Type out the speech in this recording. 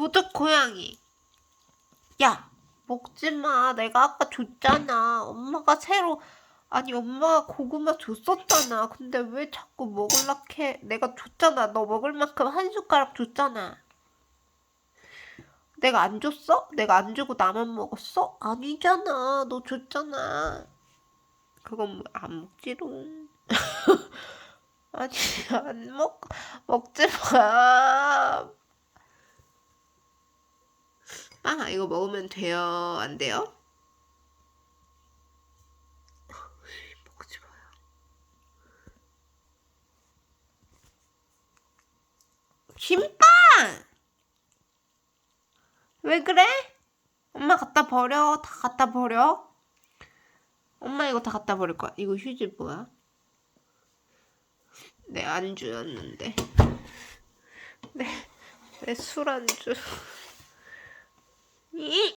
도둑 고양이. 야, 먹지 마. 내가 아까 줬잖아. 엄마가 새로, 아니, 엄마가 고구마 줬었잖아. 근데 왜 자꾸 먹을라 해? 내가 줬잖아. 너 먹을 만큼 한 숟가락 줬잖아. 내가 안 줬어? 내가 안 주고 나만 먹었어? 아니잖아. 너 줬잖아. 그건 뭐안 먹지롱. 아니, 안 먹, 먹지 마. 빵아, 이거 먹으면 돼요? 안 돼요? 먹지 마요. 김빵! 왜 그래? 엄마 갖다 버려. 다 갖다 버려. 엄마 이거 다 갖다 버릴 거야. 이거 휴지 뭐야? 내 안주였는데. 내, 내 술안주.